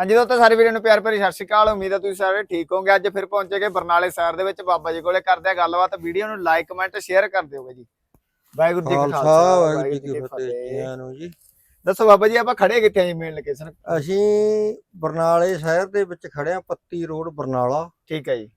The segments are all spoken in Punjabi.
ਹਾਂਜੀ ਦੋਸਤੋ ਸਾਰੇ ਵੀਰਾਂ ਨੂੰ ਪਿਆਰ ਭਰੀ ਸਤਿ ਸ਼੍ਰੀ ਅਕਾਲ। ਉਮੀਦ ਹੈ ਤੁਸੀਂ ਸਾਰੇ ਠੀਕ ਹੋਵੋਗੇ। ਅੱਜ ਫਿਰ ਪਹੁੰਚੇ ਗਏ ਬਰਨਾਲੇ ਸ਼ਹਿਰ ਦੇ ਵਿੱਚ। ਬਾਬਾ ਜੀ ਕੋਲੇ ਕਰਦੇ ਆ ਗੱਲਬਾਤ। ਵੀਡੀਓ ਨੂੰ ਲਾਈਕ ਕਮੈਂਟ ਸ਼ੇਅਰ ਕਰ ਦਿਓਗੇ ਜੀ। ਵਾਹਿਗੁਰੂ ਜੀ ਕਾ ਖਾਲਸਾ ਵਾਹਿਗੁਰੂ ਜੀ ਕੀ ਫਤਿਹ। ਨੂੰ ਜੀ। ਦੱਸੋ ਬਾਬਾ ਜੀ ਆਪਾਂ ਖੜੇ ਕਿੱਥੇ ਆ ਜੀ ਮੇਨ ਲੋਕੇਸ਼ਨ ਅਸੀਂ ਬਰਨਾਲੇ ਸ਼ਹਿਰ ਦੇ ਵਿੱਚ ਖੜੇ ਆ ਪੱਤੀ ਰੋਡ ਬਰਨਾਲਾ। ਠੀਕ ਹੈ ਜੀ।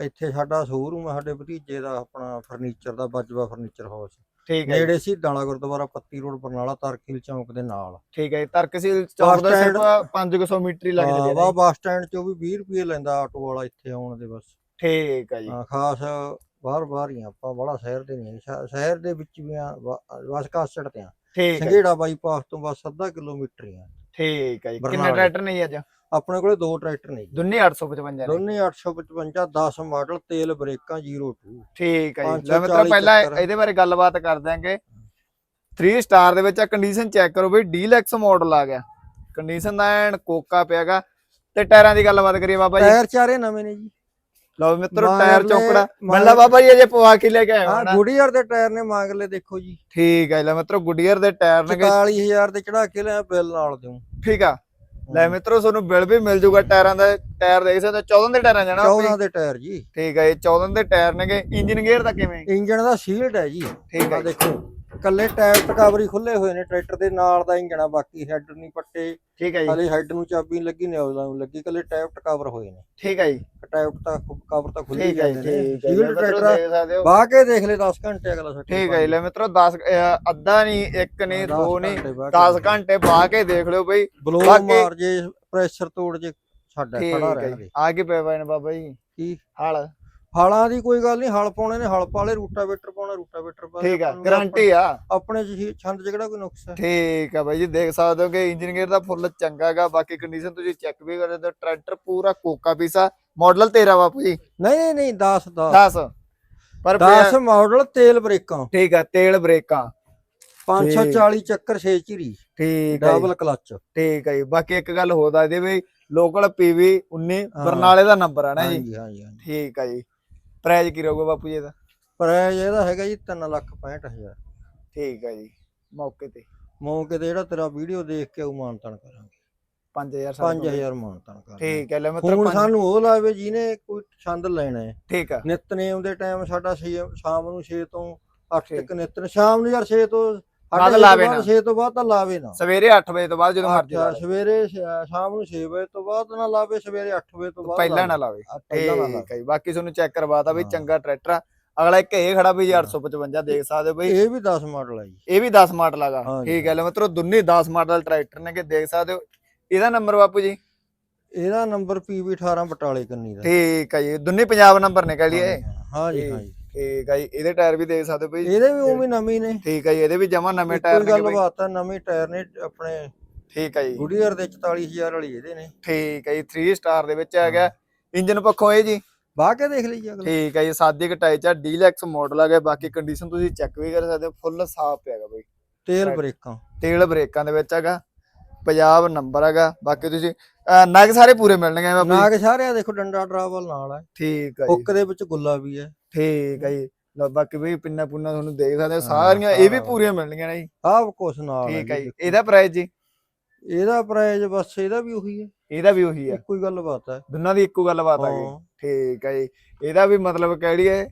ਇੱਥੇ ਸਾਡਾ ਸ਼ੋਰੂਮ ਸਾਡੇ ਭਤੀਜੇ ਦਾ ਆਪਣਾ ਫਰਨੀਚਰ ਦਾ ਬਾਜਵਾ ਫਰਨੀਚਰ ਹਾਊਸ ਠੀਕ ਹੈ ਨੇੜੇ ਸੀ ਦਾਣਾ ਗੁਰਦੁਆਰਾ ਪੱਤੀ ਰੋਡ ਬਰਨਾਲਾ ਤਰਕੀਲ ਚੌਂਕ ਦੇ ਨਾਲ। ਠੀਕ ਹੈ। ਤਰਕਸੀਲ ਚੌਕ ਦਾ ਸਿਰਫ 500 ਮੀਟਰ ਹੀ ਹਾਂ, ਲੱਗਦੇ ਵਾ ਨੇ। ਬੱਸ ਸਟੈਂਡ ਚੋਂ ਵੀ 20 ਰੁਪਏ ਲੈਂਦਾ ਆਟੋ ਵਾਲਾ ਇੱਥੇ ਆਉਣ ਦੇ ਬਸ। ਠੀਕ ਹੈ ਜੀ। ਹਾਂ, ਖਾਸ ਬਾਹਰ ਬਾਹਰ ਹੀ ਆਪਾਂ ਬੜਾ ਸ਼ਹਿਰ ਦੇ ਨਹੀਂ ਸ਼ਹਿ- ਸ਼ਹਿਰ ਦੇ ਵਿੱਚ ਵੀ ਆ ਵਾ- ਬਸ ਕਾਸਟ ਤੇ ਆ। ਠੀਕ ਹੈ ਸੰਘੇੜਾ ਬਾਈਪਾਸ ਤੋਂ ਬਸ ਅੱਧਾ ਕਿਲੋਮੀਟਰ ਹੀ ਆ। ਠੀਕ ਹੈ ਜੀ ਕਿੰਨੇ। ਟਰੈਕਟਰ ਨੇ ਜੀ ਅੱਜ? ਆਪਣੇ ਕੋਲੇ ਦੋ ਟਰੈਕਟਰ ਨੇ ਜੀ। ਦੁੰਨੇ 855 ਨੇ। ਦੋਨੇ 855 10 ਮਾਡਲ ਤੇਲ ਬ੍ਰੇਕਾਂ 02 ਠੀਕ ਹੈ ਜੀ। ਲੈ ਮਿੱਤਰੋ ਪਹਿਲਾਂ। ਇਹਦੇ ਬਾਰੇ ਗੱਲਬਾਤ ਕਰ ਦਿਆਂਗੇ। 3 ਸਟਾਰ ਦੇ ਵਿੱਚ ਆ ਕੰਡੀਸ਼ਨ ਚੈੱਕ ਕਰੋ ਬਈ ਡੀਲੈਕਸ ਮਾਡਲ ਆ ਗਿਆ। ਕੰਡੀਸ਼ਨ ਦਾ ਐਨ ਕੋਕਾ ਪਿਆਗਾ ਤੇ ਟਾਇਰਾਂ ਦੀ ਗੱਲਬਾਤ ਕਰੀਏ ਬਾਬਾ ਜੀ। ਟਾਇਰ ਚਾਰੇ ਨਵੇਂ ਨੇ ਜੀ। ਲਓ ਮਿੱਤਰੋ ਟਾਇਰ ਚੌਕੜਾ। ਮੱਲਾ ਬਾਬਾ ਜੀ ਅਜੇ ਪਵਾ ਕੇ ਲੈ ਕੇ ਆਏ ਹੋ ਗੁਡੀਅਰ ਦੇ ਟਾਇਰ ਨੇ ਮੰਗਲੇ ਦੇਖੋ ਜੀ। ਠੀਕ ਹੈ ਲੈ ਮਿੱਤਰੋ ਗੁੱਡੀਅਰ ਦੇ ਟਾਇਰ ਨੇ 44000 ਦੇ ਚੜਾ ਕੇ ਲਿਆ ਬਿੱਲ ਨਾਲ ਦਿਉ ਠੀਕ ਆ। ਲੈ ਮਿੱਤਰੋ ਤੁਹਾਨੂੰ ਬਿੱਲ ਵੀ ਮਿਲ ਜੂਗਾ ਟਾਇਰਾਂ ਦਾ ਟਾਇਰ ਦੇਖ ਸਕਦੇ ਹੋ 14 ਦੇ ਟਾਇਰਾਂ ਜਾਣਾ 14 ਦੇ ਟਾਇਰ ਜੀ। ਠੀਕ ਹੈ ਇਹ 14 ਦੇ ਟਾਇਰ ਨੇਗੇ। ਇੰਜਨ ਗੇਅਰ ਦਾ ਕਿਵੇਂ? ਇੰਜਨ ਦਾ ਸੀਲਡ ਹੈ ਜੀ। ਠੀਕ ਹੈ ਆ ਦੇਖੋ ਕੱਲੇ ਟਾਇਰ ਟਕਾਵਰੀ ਖੁੱਲੇ ਹੋਏ ਨੇ ਟਰੈਕਟਰ ਦੇ ਨਾਲ ਦਾ ਇੰਜਨ ਆ ਬਾਕੀ ਹੈਡ ਨਹੀਂ ਪੱਟੇ। ਠੀਕ ਹੈ ਜੀ। ਹਾਲੇ ਹੈਡ ਨੂੰ ਚਾਬੀ ਲੱਗੀ ਨੇ ਉਹਦਾ ਲੱਗੀ ਕੱਲੇ ਟਾਇਰ ਟਕਾਵਰ ਹੋਏ ਨੇ। ਠੀਕ ਹੈ ਜੀ। ਟਾਇਰ ਤਾਂ ਕਵਰ ਤਾਂ ਖੁੱਲੇ ਠੀਕ ਹੈ ਜੀ ਜਾਂਦੇ ਨੇ। ਠੀਕ ਹੈ ਜੀ, ਸੀਲਡ ਮਿੱਤਰੋ ਟਰੈਕਟਰ ਦੇਖ ਸਕਦੇ ਹੋ। ਬਾਹ ਕੇ ਦੇਖ ਲੈ 10 ਘੰਟੇ ਅਗਲਾ ਸੱਟ ਠੀਕ ਹੈ ਜੀ, ਲੈ ਮਿੱਤਰੋ 10 ਅੱਧਾ ਨਹੀਂ ਇੱਕ ਨਹੀਂ ਦੋ ਨਹੀਂ 10 ਘੰਟੇ ਪਾ ਕੇ ਦੇਖ ਲਿਓ ਬਈ। ਬਲੋ ਬਾਕੀ- ਮਾਰ ਜੇ ਪ੍ਰੈਸ਼ਰ ਤੋੜ ਜੇ ਸਾਡਾ ਠੀਕ ਖੜਾ ਹੈ ਰਹਿਣਾ ਜੀ। ਆ ਕੇ ਪਏ ਪਏ ਨੇ ਬਾਬਾ ਜੀ। ਕੀ? ਹਲ। ਹਲਾਂ ਦੀ ਕੋਈ ਗੱਲ ਨਹੀਂ ਹਲ ਪਾਉਣੇ ਨੇ ਹਲ ਪਾਲੇ ਰੂਟਾਵੇਟਰ ਪਾਉਣਾ ਰੂਟਾਵੇਟਰ ਪਾ ਠੀਕ ਆ ਗਾਰੰਟੀ ਆ। ਆਪਣੇ ਚ ਹੀ ਛੰਦ ਚ ਕਿਹੜਾ ਕੋਈ ਨੁਕਸ ਹੈ? ਠੀਕ ਆ ਬਾਈ ਜੀ ਦੇਖ ਸਕਦੇ ਹੋ ਕਿ ਇੰਜਨ ਗੇਅਰ ਦਾ ਫੁੱਲ ਚੰਗਾ ਹੈਗਾ ਬਾਕੀ ਕੰਡੀਸ਼ਨ ਤੁਸੀਂ ਚੈੱਕ ਵੀ ਕਰ ਸਕਦੇ ਹੋ ਟਰੈਕਟਰ ਪੂਰਾ ਕੋਕਾ ਪੀਸਾ ਮਾਡਲ 13 ਬਾਪੂ ਜੀ। ਨਹੀਂ ਨਹੀਂ ਨਹੀਂ 10 10 10 ਪਰ 10 ਮਾਡਲ ਤੇਲ ਬ੍ਰੇਕਾਂ। ਠੀਕ ਆ ਤੇਲ ਬ੍ਰੇਕਾਂ। 540 ਚੱਕਰ 6 ਚਿਰੀ ਠੀਕ ਆ ਜੀ, ਡਬਲ ਕਲਚ ਠੀਕ ਆ ਜੀ। ਬਾਕੀ ਇੱਕ ਗੱਲ ਹੋਰ ਦੱਸ ਦੇ ਬਈ ਲੋਕਲ ਪੀਵੀ 19 ਹਾਂ। ਬਰਨਾਲੇ ਦਾ ਨੰਬਰ ਆ ਨਾ ਜੀ। ਹਾਂਜੀ ਹਾਂਜੀ। ਠੀਕ ਆ ਜੀ। ਪ੍ਰਾਈਸ ਕੀ ਰਹੂਗਾ ਬਾਪੂ ਜੀ ਦਾ? ਪ੍ਰਾਈਸ ਇਹਦਾ ਹੈਗਾ ਜੀ 3 ਲੱਖ 65000 ਠੀਕ ਆ ਜੀ ਮੌਕੇ ਤੇ। ਮੌਕੇ ਤੇ ਜਿਹੜਾ ਤੇਰਾ ਵੀਡੀਓ ਦੇਖ ਕੇ ਉਹ ਮਾਨਤਨ ਕਰਾਂਗੇ। 5000 5000 ਮਾਨਤਨ ਕਰਾਂਗੇ। ਠੀਕ ਹੈ ਲੈ ਮਿੱਤਰ ਹੁਣ ਸਾਨੂੰ ਉਹ ਲਾਵੇ ਜਿਹਨੇ ਕੋਈ ਛੰਦ ਲੈਣਾ ਹੈ। ਠੀਕ ਆ। ਨਿਤਨੇਮ ਦੇ ਟਾਈਮ ਸਾਡਾ ਸ਼ਾਮ ਨੂੰ 6 ਤੋਂ 8 ਠੀਕ। ਤੱਕ ਨਿਤਨ ਸ਼ਾਮ ਨੂੰ ਯਾਰ 6 ਤੋਂ ਬਾਅਦ ਲਾਵੇ ਨਾ। 6 ਤੋਂ ਬਾਅਦ ਤਾਂ ਲਾਵੇ ਨਾ। ਸਵੇਰੇ 8 ਵਜੇ ਤੋਂ ਬਾਅਦ ਜਦੋਂ ਮਰਜ਼ੀ ਲਾ ਅੱਛਾ, ਲਏ। ਸਵੇਰੇ ਸ਼ਾਮ ਨੂੰ 6 ਵਜੇ ਤੋਂ ਬਾਅਦ ਨਾ ਲਾਵੇ ਸਵੇਰੇ 8 ਵਜੇ ਤੋਂ ਬਾਅਦ ਪਹਿਲਾਂ ਨਾ ਲਾਵੇ। ਲਾਵੇ ਆ, ਪਹਿਲਾਂ ਨਾ ਠੀਕ ਲਾਵੇ ਹੈ ਜੀ ਬਾਕੀ ਤੁਹਾਨੂੰ ਚੈੱਕ ਕਰਵਾਤਾ ਵੀ। ਚੰਗਾ ਟਰੈਕਟਰ ਆ। ਅਗਲਾ ਇੱਕ ਇਹ ਖੜਾ ਵੀ ਹਾਂ। 855 ਦੇਖ ਸਕਦੇ ਹੋ ਬਈ। ਇਹ ਵੀ 10 ਮਾਡਲ ਹੈ ਜੀ। ਇਹ ਵੀ 10 ਮਾਡਲ ਹਾਂਜੀ। ਠੀਕ ਹੈ ਲੈ ਮਿੱਤਰੋ ਦੋਨੇ 10 ਮਾਡਲ ਟਰੈਕਟਰ ਨੇ ਕਿ ਦੇਖ ਸਕਦੇ ਹੋ। ਇਹਦਾ ਨੰਬਰ ਬਾਪੂ ਜੀ? ਇਹਦਾ ਨੰਬਰ PB 18 ਬਟਾਲੇ ਕੰਨੀ ਦਾ। ਠੀਕ ਹੈ ਜੀ। ਦੋਨੇ ਪੰਜਾਬ ਨੰਬਰ ਨੇ ਕਹ ਲਈਏ। ਹਾਂ ਜੀ। ਹਾਂ ਜੀ। ਠੀਕ ਹੈ ਜੀ ਇਹਦੇ ਟਾਇਰ ਵੀ ਦੇਖ ਸਕਦੇ ਹੋ ਬਈ। ਇਹਦੇ ਵੀ ਉਵੇਂ ਨਵੇਂ ਨੇ। ਠੀਕ ਹੈ ਜੀ ਇਹਦੇ ਵੀ ਜਮਾ ਨਵੇਂ ਟਾਇਰ ਨੇ ਗੱਲ ਬਾਤ ਆ ਨਵੇਂ ਟਾਇਰ ਨੇ ਆਪਣੇ ਠੀਕ ਹੈ ਜੀ। ਗੁਡੀਅਰ ਦੇ 44000 ਵਾਲੀ ਇਹਦੇ ਨੇ। ਠੀਕ ਹੈ ਜੀ 3 ਸਟਾਰ ਦੇ ਵਿੱਚ ਆ ਗਿਆ ਇੰਜਨ ਪੱਖੋਂ ਇਹ ਜੀ। ਬਾਹ ਕੇ ਦੇਖ ਲਈ ਅਗਲਾ। ਠੀਕ ਹੈ ਜੀ ਸਾਦੀ ਕਟਾਈ ਚ ਡੀਲੈਕਸ ਮਾਡਲ ਆ ਗਿਆ ਬਾਕੀ ਕੰਡੀਸ਼ਨ ਤੁਸੀਂ ਚੈੱਕ ਵੀ ਕਰ ਸਕਦੇ ਹੋ ਫੁੱਲ ਸਾਫ਼ ਪਿਆਗਾ ਬਈ। ਤੇਲ. ਬ੍ਰੇਕਾਂ। ਤੇਲ ਬ੍ਰੇਕਾਂ ਦੇ ਵਿੱਚ ਹੈਗਾ। ਪੰਜਾਬ ਨੰਬਰ ਹੈਗਾ ਬਾਕੀ ਤੁਸੀਂ ਅਹ ਨਗ ਸਾਰੇ ਪੂਰੇ ਮਿਲਣਗੇ ਬਾਪੂ ਜੀ। ਨਾਗ ਸਾਰਿਆਂ ਦੇਖੋ ਡੰਡਾ ਡਰਾਵਲ ਨਾਲ ਹੈ। ਠੀਕ ਹੈ ਜੀ। ਹੁੱਕ ਦੇ ਵਿੱਚ ਗੁੱਲਾ ਵੀ ਹੈ। ਠੀਕ ਹੈ ਜੀ। ਲਓ ਬਾਕੀ ਵੀ ਪਿੰਨਾ ਪੁੰਨਾ ਤੁਹਾਨੂੰ ਦੇਖ ਸਕਦੇ ਹੋ ਸਾਰੀਆਂ ਇਹ ਵੀ ਸਾਰਾ। ਪੂਰੀਆਂ ਮਿਲਣਗੀਆਂ ਨੇ ਜੀ। ਆਹ ਕੁਛ ਨਾਲ ਠੀਕ ਹੈ ਜੀ। ਇਹਦਾ ਪ੍ਰਾਈਸ ਜੀ? ਇਹਦਾ ਪ੍ਰਾਈਸ ਬਸ ਇਹਦਾ ਵੀ ਉਹੀ ਹੈ। ਇਹਦਾ ਵੀ ਉਹੀ ਆ ਇੱਕੋ ਹੀ ਗੱਲ ਬਾਤ ਹੈ। ਦੋਨਾਂ ਦੀ ਇੱਕੋ ਗੱਲ ਬਾਤ ਆ ਗਈ। ਹਾਂ। ਠੀਕ ਹੈ ਜੀ। ਇਹਦਾ ਵੀ ਮਤਲਬ ਕਿਹੜੀ ਹੈ?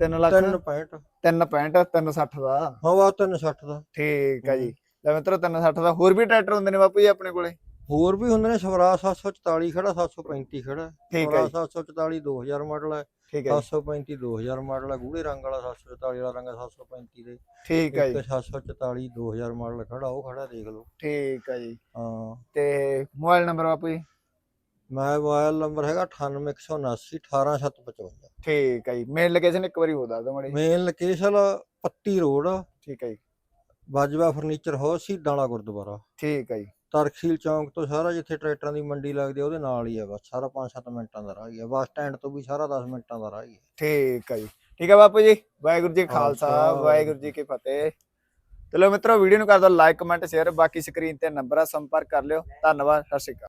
3 ਲੱਖ? 365 365 360 ਦਾ। ਹਾਂ ਵਾ 360 ਦਾ। ਠੀਕ ਹੈ ਜੀ। ਲੈ ਮਿੱਤਰੋ 360 ਦਾ ਹੋਰ ਵੀ ਟਰੈਕਟਰ ਹੁੰਦੇ ਨੇ ਬਾਪੂ ਜੀ ਆਪਣੇ ਕੋਲੇ? ਹੋਰ ਵੀ ਹੁੰਦੇ ਨੇ ਸਵਰਾਜ 744 ਖੜਾ 735 ਖੜਾ। ਠੀਕ ਹੈ ਸਵਰਾਜ ਜੀ। 744 2000 ਮਾਡਲ ਹੈ। ਠੀਕ ਹੈ ਜੀ। 735 2000 ਮਾਡਲ ਹੈ। ਗੂੜੇ ਰੰਗ ਵਾਲਾ 744 ਵਾਲਾ ਰੰਗ ਹੈ 735 ਦੇ। ਠੀਕ ਹੈ ਜੀ। 744 2000 ਮਾਡਲ ਖੜਾ ਉਹ ਖੜਾ ਦੇਖ ਲਓ। ਠੀਕ ਹੈ ਜੀ। ਹਾਂ। ਤੇ ਮੋਬਾਈਲ ਨੰਬਰ ਬਾਪੂ ਜੀ? ਮੈਂ ਮੋਬਾਈਲ ਨੰਬਰ ਹੈਗਾ 98179 18755 ਠੀਕ ਹੈ ਜੀ। ਮੇਨ ਲੋਕੇਸ਼ਨ ਇੱਕ ਵਾਰੀ ਹੋ ਦੱਸ ਦਿਓ ਮਾੜੀ ਮੇਨ ਲੋਕੇਸ਼ਨ ਪੱਤੀ ਰੋਡ। ਠੀਕ ਹੈ ਜੀ। ਬਾਜਵਾ ਫਰਨੀਚਰ ਹਾਊਸ ਸੀ ਡਾਲਾ ਗੁਰਦੁਆਰਾ। ਠੀਕ ਹੈ ਜੀ। ਤਰਖੀਲ ਚੌਂਕ ਤੋਂ ਸਾਰਾ ਜਿੱਥੇ ਟਰੈਕਟਰਾਂ ਦੀ ਮੰਡੀ ਲੱਗਦੀ ਆ ਉਹਦੇ ਨਾਲ ਹੀ ਆ ਬਸ ਸਾਰਾ 5-7 ਮਿੰਟਾਂ ਦਾ ਰਾਹ ਹੀ ਆ। ਬੱਸ ਸਟੈਂਡ ਤੋਂ ਵੀ ਸਾਰਾ 10 ਮਿੰਟਾਂ ਦਾ ਰਾਹ ਹੀ ਆ। ਠੀਕ ਹੈ ਜੀ। ਠੀਕ ਹੈ ਬਾਪੂ ਜੀ ਵਾਹਿਗੁਰੂ ਜੀ ਕਾ ਖਾਲਸਾ ਖਾਲਸਾ, ਵਾਹਿਗੁਰੂ ਜੀ ਕੀ ਫਤਿਹ। ਚਲੋ ਮਿੱਤਰੋ ਵੀਡੀਓ ਨੂੰ ਕਰ ਦਿਓ ਲਾਈਕ ਕਮੈਂਟ ਸ਼ੇਅਰ ਬਾਕੀ ਸਕਰੀਨ ਤੇ ਨੰਬਰ ਆ ਸੰਪਰਕ ਕਰ ਲਿਓ। ਧੰਨਵਾਦ ਸਤਿ ਸ਼੍ਰੀ ਅਕਾਲ।